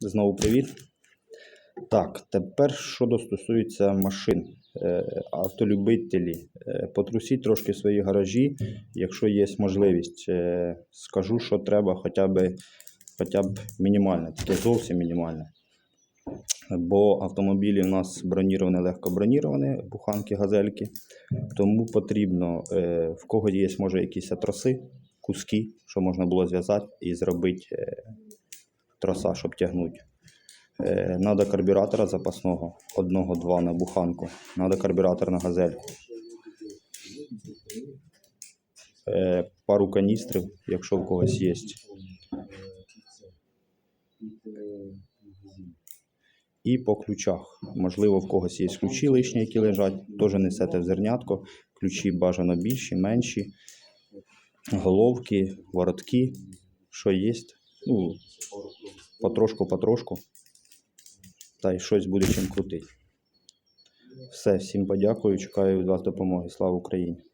Знову привіт. Так, тепер щодо стосується машин, Е, автолюбителі, е, потрусіть трошки свої гаражі, якщо є можливість. Е, Скажу, що треба хоча б, хоча б мінімальне, таке зовсім мінімальне. Бо автомобілі в нас броніровані, легко броніровані, буханки, газельки. Тому потрібно, в кого є, може, якісь троси, куски, що можна було зв'язати і зробити троса, щоб тягнути. Е, Надо карбюратора запасного, одного-два на буханку. Надо карбюратор на газельку. Е, Пару каністрів, якщо в когось є. І по ключах. Можливо, в когось є ключі лишні, які лежать. Теж несете в зернятко. Ключі бажано більші, менші. Головки, воротки, що є. Ну, потрошку, потрошку. Та й щось буде чим крутити. Все, всім подякую. Чекаю від вас допомоги. Слава Україні!